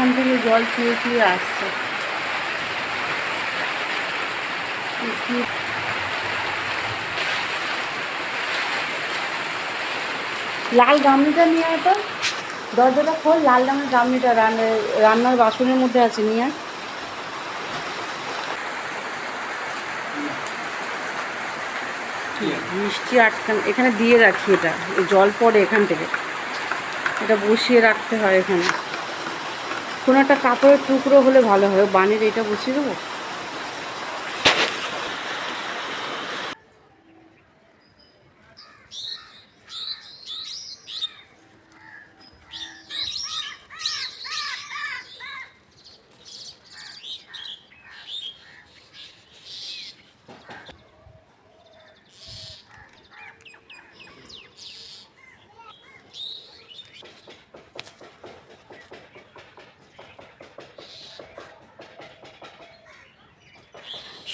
ওইখান থেকে জল চুয়ে চুয়ে আসছে। লাল গামলিটা নিয়ে আয় তো। দরজাটা খোল, লাল রঙের গামলিটা রান্নার বাসনের মধ্যে আছে, নিয়ে আয়। মিষ্টি আটকান, এখানে দিয়ে রাখি এটা জল পড়ে এখান থেকে। এটা বসিয়ে রাখতে হয় এখানে। কোনো একটা কাপড়ের টুকরো হলে ভালো হয়। বানের এটা বসিয়ে দেবো?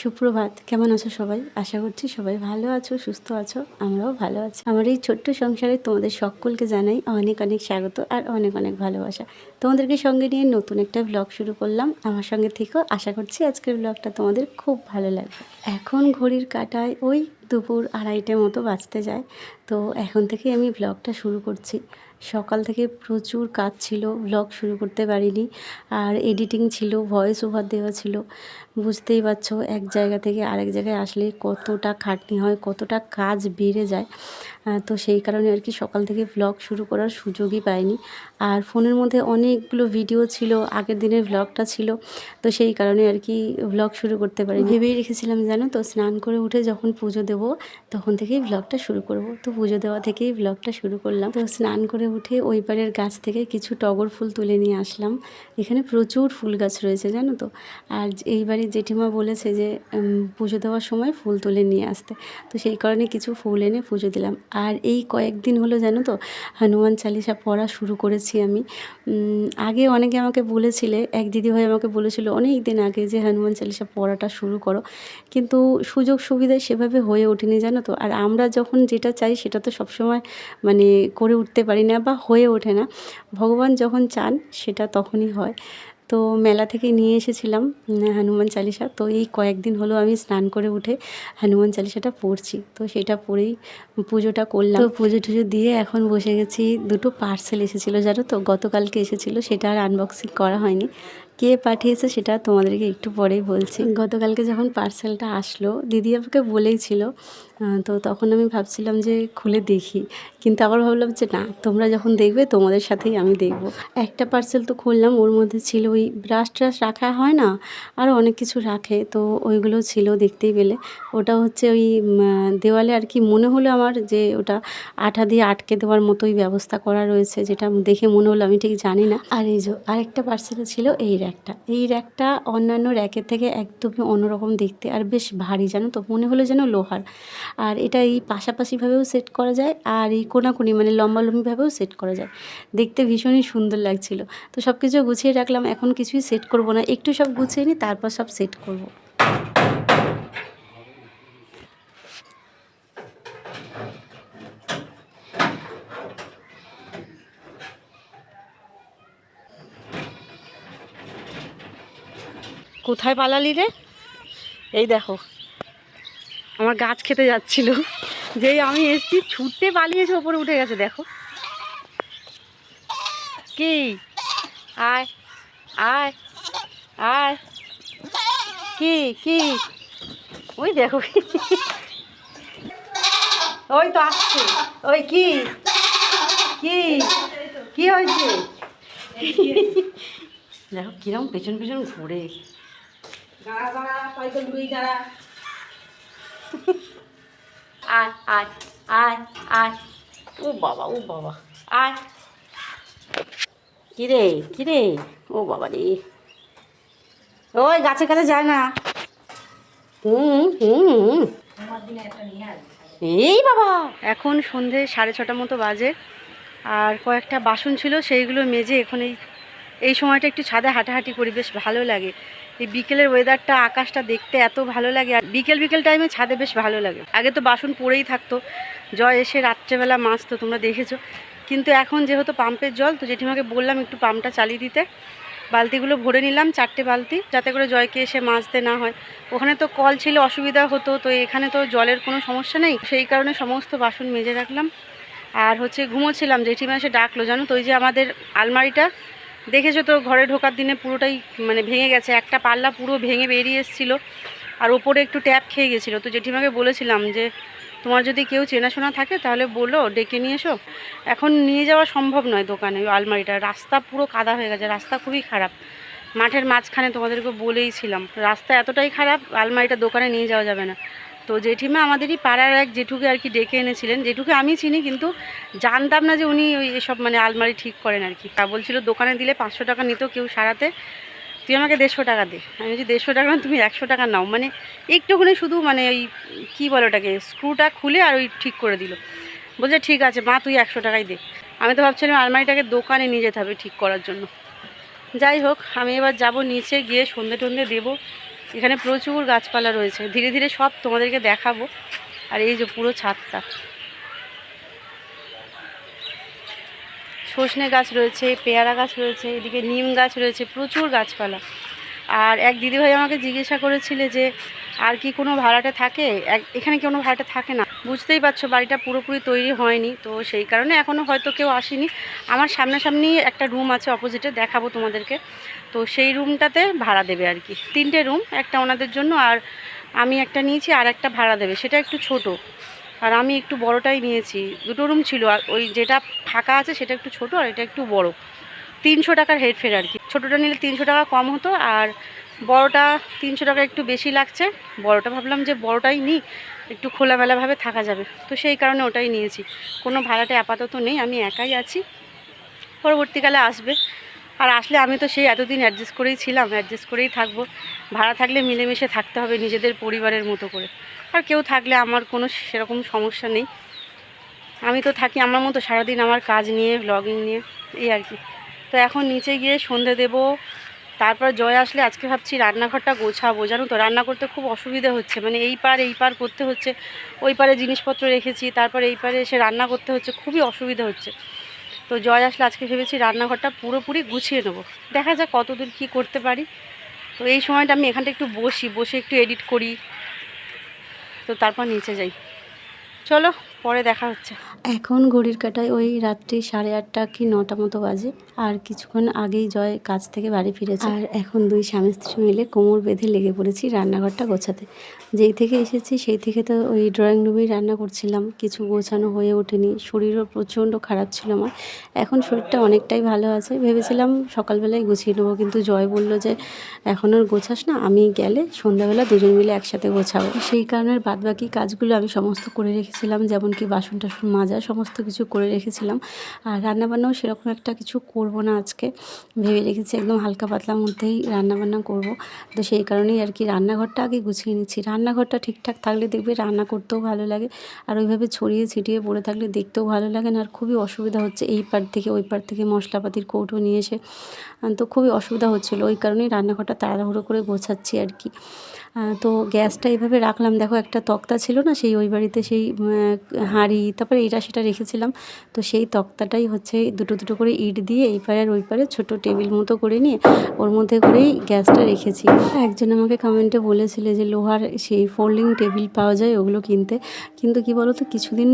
সুপ্রভাত। কেমন আছো সবাই? আশা করছি সবাই ভালো আছো, সুস্থ আছো, আমরাও ভালো আছি। আমার এই ছোট্ট সংসারে তোমাদের সকলকে জানাই অনেক অনেক স্বাগত আর অনেক অনেক ভালোবাসা। তোমাদেরকে সঙ্গে নিয়ে নতুন একটা ব্লগ শুরু করলাম। আমার সঙ্গে থেকেও আশা করছি আজকের ব্লগটা তোমাদের খুব ভালো লাগবে। এখন ঘড়ির কাটায় ওই দুপুর আড়াইটে মতো বাঁচতে যায়। তো এখন থেকে আমি ব্লগটা শুরু করছি। সকাল থেকে প্রচুর কাজ ছিল ব্লগ শুরু করতে পারিনি। আর এডিটিং ছিল ভয়েস ওভার দেওয়া ছিল। বুঝতেই পারছ, এক জায়গা থেকে আরেক জায়গায় আসলে কতটা খাটনি হয়, কতটা কাজ বেড়ে যায়। তো সেই কারণে আর কি সকাল থেকে ব্লগ শুরু করার সুযোগই পাইনি। আর ফোনের মধ্যে অনেকগুলো ভিডিও ছিল, আগের দিনের ব্লগটা ছিল। তো সেই কারণে আর কি ব্লগ শুরু করতে পারি ভেবেই রেখেছিলাম, জানো তো, স্নান করে উঠে যখন পুজো দেব, তখন থেকেই ব্লগটা শুরু করব। তো পুজো দেওয়া থেকেই ব্লগটা শুরু করলাম। তো স্নান করে উঠে ওই পারের গাছ থেকে কিছু টগর ফুল তুলে নিয়ে আসলাম। এখানে প্রচুর ফুল গাছ রয়েছে, জানো তো? আর এইবারে জেঠিমা বলেছে যে পুজো দেওয়ার সময় ফুল তুলে নিয়ে আসতে। তো সেই কারণে কিছু ফুল এনে পুজো দিলাম। আর এই কয়েকদিন হলো, জানো তো? হনুমান চালিসা পড়া শুরু করেছি আমি। আগে অনেকে আমাকে বলেছিলে, এক দিদিভাই আমাকে বলেছিল অনেক দিন আগে যে, হনুমান চালিসা পড়াটা শুরু করো। কিন্তু সুযোগ সুবিধা সেভাবে হয়ে ওঠেনি, জানো তো? আর আমরা যখন যেটা চাই সেটা তো সবসময় মানে করে উঠতে পারি না বা হয়ে ওঠে না। ভগবান যখন চান, সেটা তখনই হয়। তো মেলা থেকে নিয়ে এসেছিলাম হনুমান চালিসা তো এই কয়েকদিন হলো আমি স্নান করে উঠে হনুমান চালিসাটা পড়ছি। তো সেটা পড়েই পুজোটা করলাম। তো পুজো টুজো দিয়ে এখন বসে গেছি। দুটো পার্সেল এসেছিল, জানো তো? গতকালকে এসেছিল, সেটা আর আনবক্সিং করা হয়নি। কে পাঠিয়েছে সেটা তোমাদেরকে একটু পরেই বলছি। গতকালকে যখন পার্সেলটা আসলো, দিদি আমাকে বলেই ছিল তো তখন আমি ভাবছিলাম যে খুলে দেখি। কিন্তু আবার ভাবলাম যে না, তোমরা যখন দেখবে তোমাদের সাথেই আমি দেখব। একটা পার্সেল তো খুললাম, ওর মধ্যে ছিল ওই ব্রাশ ট্রাশ রাখা হয় না আরও অনেক কিছু রাখে, তো ওইগুলো ছিল দেখতেই পেলে। ওটা হচ্ছে ওই দেওয়ালে আর কি মনে হলো আমার যে ওটা আঠা দিয়ে আটকে দেওয়ার মতোই ব্যবস্থা করা রয়েছে, যেটা দেখে মনে হলো, আমি ঠিক জানি না। আর এই যে আরেকটা পার্সেলে ছিল, এই র্যাকটা এই র্যাকটা অন্যান্য র্যাকের থেকে একদমই অন্যরকম দেখতে আর বেশ ভারী, জানো তো? মনে হলো যেন লোহার। আর এটা এই পাশাপাশিভাবেও সেট করা যায় আর এই কোনাকুনি মানে লম্বালম্বিভাবেও সেট করা যায়। দেখতে ভীষণই সুন্দর লাগছিল। তো সব কিছু গুছিয়ে রাখলাম, এখন কিছুই সেট করব না। একটু সব গুছিয়ে নিই, তারপর সব সেট করব। কোথায় পালালি রে? এই দেখো, আমার গাছ খেতে যাচ্ছিল। যেই আমি এসছি ছুটতে পালিয়েছে, ওপরে উঠে গেছে, দেখো। কি? আয় আয় আয়। কি কি? ওই দেখো ওই তো আসছে। ওই কি? কি? কি হয়েছে? দেখো কিরম পেছন পেছন ঘুরে। আয় আয় আয় আয়। ও বাবা ও বাবা। আয়। কিরে কিরে? ও বাবা রে। ওই গাছের কাছে যায় না। হুম হুম হুম। এই বাবা। এখন সন্ধে সাড়ে ছটা মতো বাজে আর কয়েকটা বাসন ছিল সেইগুলো মেজে এখন এই এই সময়টা একটু ছাদে হাঁটাহাঁটি করি, বেশ ভালো লাগে। এই বিকেলের ওয়েদারটা আকাশটা দেখতে এত ভালো লাগে, আর বিকেল বিকেল টাইমে ছাদে বেশ ভালো লাগে। আগে তো বাসন পড়েই থাকতো জয় এসে রাত্রেবেলা মাছ তো তোমরা দেখেছ। কিন্তু এখন যেহেতু পাম্পের জল, তো জেঠিমাকে বললাম একটু পাম্পটা চালিয়ে দিতে। বালতিগুলো ভরে নিলাম, চারটে বালতি, যাতে করে জয়কে এসে মাজতে না হয়। ওখানে তো কল ছিল, অসুবিধা হতো, তো এখানে তো জলের কোনো সমস্যা নেই। সেই কারণে সমস্ত বাসন মেজে রাখলাম। আর হচ্ছে ঘুমোচ্ছিলাম, জেঠিমা এসে ডাকলো, জানো তো, ওই যে আমাদের আলমারিটা দেখেছ তো ঘরে ঢোকার দিনে পুরোটাই মানে ভেঙে গেছে। একটা পাল্লা পুরো ভেঙে বেরিয়ে এসেছিল আর ওপরে একটু ট্যাপ খেয়ে গেছিল। তো জেঠিমাকে বলেছিলাম যে, তোমার যদি কেউ চেনাশোনা থাকে তাহলে বলো, ডেকে নিয়ে এসো। এখন নিয়ে যাওয়া সম্ভব নয় দোকানে আলমারিটা। রাস্তা পুরো কাদা হয়ে গেছে, রাস্তা খুবই খারাপ। মাঠের মাঝখানে তোমাদেরকে বলেইছিলাম, রাস্তা এতটাই খারাপ, আলমারিটা দোকানে নিয়ে যাওয়া যাবে না। তো জেঠিমা আমাদেরই পাড়ার এক জেঠুকে আর কি ডেকে এনেছিলেন। জেঠুকে আমি চিনি কিন্তু জানতাম না যে উনি ওই এসব মানে আলমারি ঠিক করেন আর কি। তা বলছিল দোকানে দিলে পাঁচশো টাকা নিত কেউ সারাতে তুই আমাকে দেড়শো টাকা দে। আমি বলছি দেড়শো টাকা না, তুমি একশো টাকা নাও। মানে একটুখানি শুধু মানে ওই কী বলে ওটাকে স্ক্রুটা খুলে আর ওই ঠিক করে দিল। বলছে ঠিক আছে মা তুই একশো টাকাই দে। আমি তো ভাবছিলাম আলমারিটাকে দোকানে নিয়ে যেতে হবে ঠিক করার জন্য। যাই হোক আমি এবার যাব নিচে গিয়ে সন্ধে টন্ধে দেবো। এখানে প্রচুর গাছপালা রয়েছে। ধীরে ধীরে সব তোমাদেরকে দেখাবো। আর এই যে পুরো ছাদটা। সজনে গাছ রয়েছে, পেয়ারা গাছ রয়েছে, এদিকে নিম গাছ রয়েছে, প্রচুর গাছপালা। আর এক দিদিভাই আমাকে জিজ্ঞাসা করেছিলে যে, আর কি কোনো ভাড়াটা থাকে? এক- এখানে কোনো ভাড়াটা থাকে না? বুঝতেই পারছ, বাড়িটা পুরোপুরি তৈরি হয়নি, তো সেই কারণে এখনও হয়তো কেউ আসেনি। আমার সামনাসামনি একটা রুম আছে অপোজিটে দেখাবো তোমাদেরকে। তো সেই রুমটাতে ভাড়া দেবে আর কি। তিনটে রুম একটা ওনাদের জন্য আর আমি একটা নিয়েছি, আর একটা ভাড়া দেবে। সেটা একটু ছোট। আর আমি একটু বড়টাই নিয়েছি। দুটো রুম ছিল, আর ওই যেটা ফাঁকা আছে সেটা একটু ছোট, আর এটা একটু বড়। তিনশো টাকার হেডফের আর কি। ছোটোটা নিলে তিনশো টাকা কম হতো, আর বড়টা তিনশো টাকা একটু বেশি লাগছে। বড়টা ভাবলাম যে বড়টাই নিই, একটু খোলামেলাভাবে থাকা যাবে। তো সেই কারণে ওটাই নিয়েছি। কোনো ভাড়াটা আপাতত নেই, আমি একাই আছি। পরবর্তীকালে আসবে। আর আসলে আমি তো সেই এতদিন অ্যাডজাস্ট করেই ছিলাম অ্যাডজাস্ট করেই থাকব। ভাড়া থাকলে মিলেমিশে থাকতে হবে নিজেদের পরিবারের মতো করে। আর কেউ থাকলে আমার কোনো সেরকম সমস্যা নেই। আমি তো থাকি আমার মতো সারাদিন আমার কাজ নিয়ে ব্লগিং নিয়ে, এই আর কি। তো এখন নিচে গিয়ে সন্ধে দেবো তারপর জয় আসলে আজকে ভাবছি রান্নাঘরটা গোছাবো, জানো তো? রান্না করতে খুব অসুবিধা হচ্ছে। মানে এই পার এই পার করতে হচ্ছে, ওই পারে জিনিসপত্র রেখেছি, তারপর এই পারে এসে রান্না করতে হচ্ছে, খুবই অসুবিধা হচ্ছে। তো জয় আসলে আজকে ভেবেছি রান্নাঘরটা পুরোপুরি গুছিয়ে নেব। দেখা যাক কতদূর কী করতে পারি। তো এই সময়টা আমি এখানটা একটু বসি, বসে একটু এডিট করি। তো তারপর নিচে যাই। চলো পরে দেখা হচ্ছে? এখন ঘড়ির কাটায় ওই রাত্রি সাড়ে আটটা কি নটা মতো বাজে। আর কিছুক্ষণ আগেই জয় কাজ থেকে বাড়ি ফিরেছে। আর এখন দুই স্বামী স্ত্রী মিলে কোমর বেঁধে লেগে পড়েছি রান্নাঘরটা গোছাতে। যেই থেকে এসেছি সেই থেকে তো ওই ড্রয়িং রুমেই রান্না করছিলাম। কিছু গোছানো হয়ে ওঠেনি। শরীরও প্রচণ্ড খারাপ ছিল আমার। এখন শরীরটা অনেকটাই ভালো আছে। ভেবেছিলাম সকালবেলায় গুছিয়ে নেব কিন্তু জয় বলল যে এখন আর গোছাস না আমি গেলে সন্ধ্যাবেলা দুজন মিলে একসাথে গোছাবো। সেই কারণে বাদবাকি কাজগুলো আমি সমস্ত করে রেখেছিলাম যেমন কি বাসন টাসন মাজা, সমস্ত কিছু করে রেখেছিলাম। আর রান্নাবান্নাও সেরকম একটা কিছু করব না আজকে। ভেবে রেখেছি একদম হালকা পাতলার মধ্যেই রান্নাবান্না করব। তো সেই কারণেই আর কি রান্নাঘরটা আগে গুছিয়ে নিচ্ছি। রান্নাঘরটা ঠিকঠাক থাকলে দেখবে রান্না করতেও ভালো লাগে। আর ওইভাবে ছড়িয়ে ছিটিয়ে পড়ে থাকলে দেখতেও ভালো লাগে না। আর খুবই অসুবিধা হচ্ছে এই পার থেকে, ওই পার থেকে মশলাপাতির কৌটো নিয়ে এসে। তো খুবই অসুবিধা হচ্ছিল। ওই কারণেই রান্নাঘরটা তাড়াহুড়ো করে গোছাচ্ছি আর কি। তো গ্যাসটা এইভাবে রাখলাম। দেখো একটা তক্তা ছিল না, সেই ওই বাড়িতে সেই হাঁড়ি, তারপরে এটা সেটা রেখেছিলাম। তো সেই তক্তাটাই হচ্ছে দুটো দুটো করে ইট দিয়ে এই পারে আর ওই পারে ছোটো টেবিল মতো করে নিয়ে ওর মধ্যে করেই গ্যাসটা রেখেছি। একজন আমাকে কমেন্টে বলেছিলে যে, লোহার সেই ফোল্ডিং টেবিল পাওয়া যায় ওগুলো কিনতে। কিন্তু কি বলো তো কিছুদিন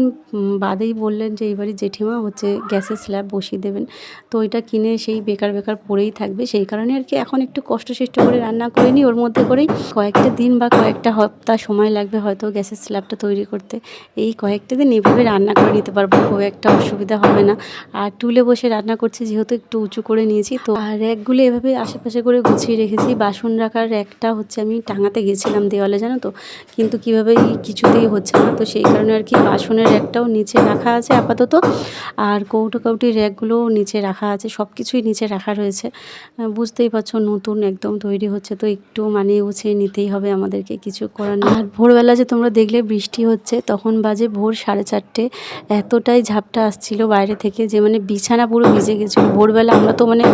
বাদেই বললেন যে, এই বাড়ির জেঠিমা হচ্ছে গ্যাসের স্ল্যাব বসিয়ে দেবেন। তো ওইটা কিনে সেই বেকার বেকার পড়েই থাকবে। সেই কারণে আর কি এখন একটু কষ্টসৃষ্ট করে রান্না করে নিই। ওর মধ্যে করেই কয়েকটা দিন বা কয়েকটা সপ্তাহ সময় লাগবে হয়তো গ্যাসের স্ল্যাবটা তৈরি করতে। এই কয়েকটা দিন এভাবে রান্না করে নিতে পারব, খুব একটা অসুবিধা হবে না। আর টুলে বসে রান্না করছি, যেহেতু একটু উঁচু করে নিয়েছি, তো আর র্যাকগুলো এভাবে আশেপাশে করে গুছিয়ে রেখেছি। বাসন রাখার র্যাকটা হচ্ছে আমি টাঙাতে গেছিলাম দেওয়ালে, জানো তো? কিন্তু কীভাবে কিছুতেই হচ্ছে না, তো সেই কারণে আর কি বাসনের র্যাকটাও নিচে রাখা আছে আপাতত। আর কৌটো কাউটির র্যাকগুলোও নিচে রাখা আছে সব কিছুই নিচে রাখা রয়েছে। বুঝতেই পারছ, নতুন একদম তৈরি হচ্ছে, তো একটু মানিয়ে গুছিয়ে নিতেই হবে আমাদেরকে, কিছু করার আর ভোরবেলা যে তোমরা দেখলে বৃষ্টি হচ্ছে, তখন বাজে ভোর সাড়ে চারটে, এতটাই ঝাপটা আসছিল বাইরে থেকে যে মানে বিছানা পুরো ভিজে গেছিল। ভোরবেলা আমরা তো মানে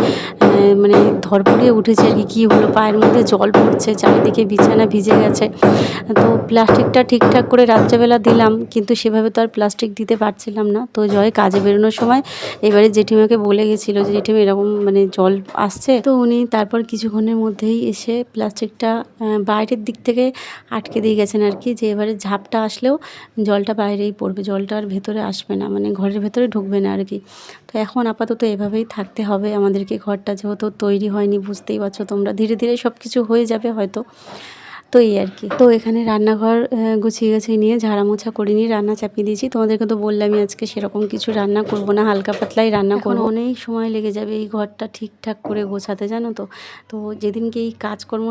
মানে ধরপড়িয়ে উঠেছি আর কি, কী হলো, পায়ের মধ্যে জল পড়ছে, চারিদিকে বিছানা ভিজে গেছে। তো প্লাস্টিকটা ঠিকঠাক করে রাত্রেবেলা দিলাম, কিন্তু সেভাবে তো আর প্লাস্টিক দিতে পারছিলাম না। তো জয় কাজে বেরোনোর সময় এবারে জেঠিমাকে বলে গেছিল যে, জেঠিমা, এরকম মানে জল আসছে? তো উনি তারপর কিছুক্ষণের মধ্যেই এসে প্লাস্টিকটা বাইরের দিক থেকে আটকে দিয়ে গেছেন আর কি, যে এবারে ঝাপটা আসলেও জলটা বাইরেই পড়বে, জলটা আর ভেতরে আসবে না মানে ঘরের ভেতরে ঢুকবে না আর কি। তো এখন আপাতত এভাবেই থাকতে হবে। আমাদেরকে ঘরটা যেহেতু তৈরি হয়নি, বুঝতেই পারছ তোমরা। ধীরে ধীরে সব কিছু হয়ে যাবে হয়তো। তো এই আর কি। তো এখানে রান্নাঘর গুছিয়ে গেছে নিয়ে ঝাড়া মোছা করে নিয়ে রান্না চাপিয়ে দিয়েছি। তোমাদেরকে তো বললামই আজকে সেরকম কিছু রান্না করব না হালকা পাতলাই রান্না করব। অনেক সময় লেগে যাবে এই ঘরটা ঠিকঠাক করে গোছাতে জানো তো? তো যেদিনকে এই কাজকর্ম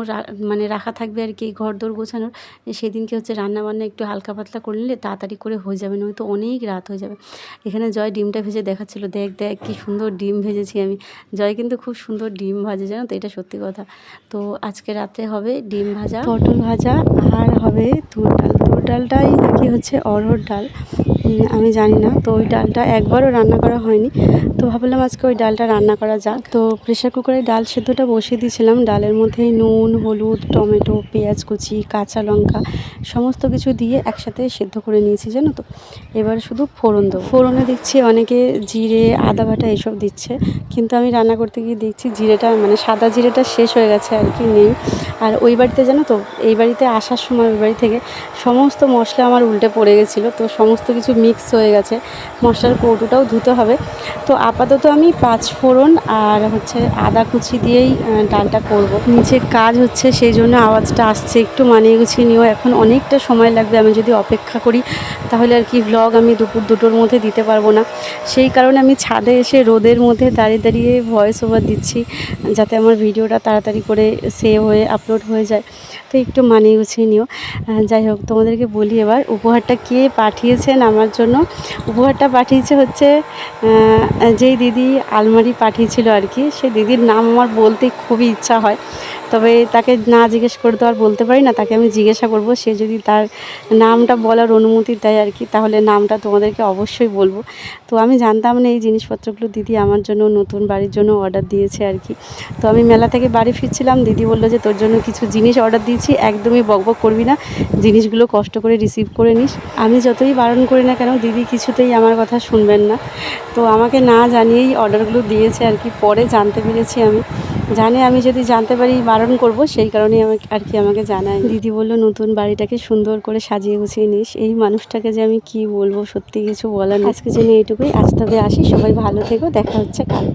মানে রাখা থাকবে আর কি এই ঘর দোর গোছানোর সেদিনকে হচ্ছে রান্না বান্না একটু হালকা পাতলা করে নিলে তাড়াতাড়ি করে হয়ে যাবে নয়তো অনেক রাত হয়ে যাবে। এখানে জয় ডিমটা ভেজে দেখাচ্ছিল দেখ দেখ কি সুন্দর ডিম ভেজেছি আমি। জয় কিন্তু খুব সুন্দর ডিম ভাজে জানো তো? এটা সত্যি কথা। তো আজকে রাতে হবে ডিম ভাজা। পটল ভাজা আর হবে তুর ডাল। তুর ডালটাই নাকি হচ্ছে অরহর ডাল। আমি জানি না। তো ওই ডালটা একবারও রান্না করা হয়নি। তো ভাবলাম আজকে ওই ডালটা রান্না করা যাক। তো প্রেশার কুকারে ডাল সেদ্ধটা বসিয়ে দিয়েছিলাম। ডালের মধ্যে নুন, হলুদ, টমেটো, পেঁয়াজ কুচি, কাঁচা লঙ্কা সমস্ত কিছু দিয়ে একসাথে সেদ্ধ করে নিয়েছি, জানো তো? এবার শুধু ফোড়ন দেবো। ফোড়নে দেখছি অনেকে জিরে, আদা বাটা এসব দিচ্ছে। কিন্তু আমি রান্না করতে গিয়ে দেখছি জিরেটা মানে সাদা জিরেটা শেষ হয়ে গেছে আর কি, নেই। আর ওই বাড়িতে জানো তো, এই বাড়িতে আসার সময় ওই বাড়ি থেকে সমস্ত মশলা আমার উল্টে পড়ে গেছিল, তো সমস্ত কিছু মিক্স হয়ে গেছে। মশলার কৌটোটাও ধুতে হবে। তো আপাতত আমি পাঁচ ফোড়ন আর হচ্ছে আদা কুচি দিয়েই ডালটা করব। নিচে কাজ হচ্ছে সেই জন্য আওয়াজটা আসছে একটু মানিয়ে গুছিয়ে নিও। এখন অনেকটা সময় লাগবে আমি যদি অপেক্ষা করি, তাহলে আর কি ভ্লগ আমি দুপুর দুটোর মধ্যে দিতে পারব না। সেই কারণে আমি ছাদে এসে রোদের মধ্যে দাঁড়িয়ে দাঁড়িয়ে ভয়েস ওভার দিচ্ছি, যাতে আমার ভিডিওটা তাড়াতাড়ি করে সেভ হয়ে আপলোড হয়ে যায়। তো একটু মানিয়ে গুছিয়ে নিও। যাই হোক, তোমাদেরকে বলি এবার, উপহারটা কে পাঠিয়েছেন আমার জন্য? উপহারটা পাঠিয়েছে হচ্ছে যেই দিদি আলমারি পাঠিয়েছিল আর কি, সেই দিদির নাম আমার বলতে খুবই ইচ্ছা হয়। তবে তাকে না জিজ্ঞেস করে তো আর বলতে পারি না, তাকে আমি জিজ্ঞাসা করব। সে যদি তার নামটা বলার অনুমতি দেয় আর কি, তাহলে নামটা তোমাদেরকে অবশ্যই বলব। তো আমি জানতাম না এই জিনিসপত্রগুলো দিদি আমার জন্য নতুন বাড়ির জন্য অর্ডার দিয়েছে আর কি। তো আমি মেলা থেকে বাড়ি ফিরছিলাম, দিদি বলল যে তোর জন্য কিছু জিনিস অর্ডার দিয়েছি, একদমই বকবক করবি না, জিনিসগুলো কষ্ট করে রিসিভ করে নিস। আমি যতই বারণ করি না কেন, দিদি কিছুতেই আমার কথা শুনবেন না। তো আমাকে না জানিয়েই অর্ডারগুলো দিয়েছে আর কি, পরে জানতে পেরেছি আমি। জানে আমি যদি জানতে পারি বারণ করব, সেই কারণে আমাকে আর কি আমাকে জানায়। দিদি বলল, নতুন বাড়িটাকে সুন্দর করে সাজিয়ে গুছিয়ে নিস। এই মানুষটাকে যে আমি কি বলব, সত্যি কিছু বলার। আজকে জন্য এইটুকুই। আজ তবে আসি। সবাই ভালো থেকো। দেখা হচ্ছে কাল।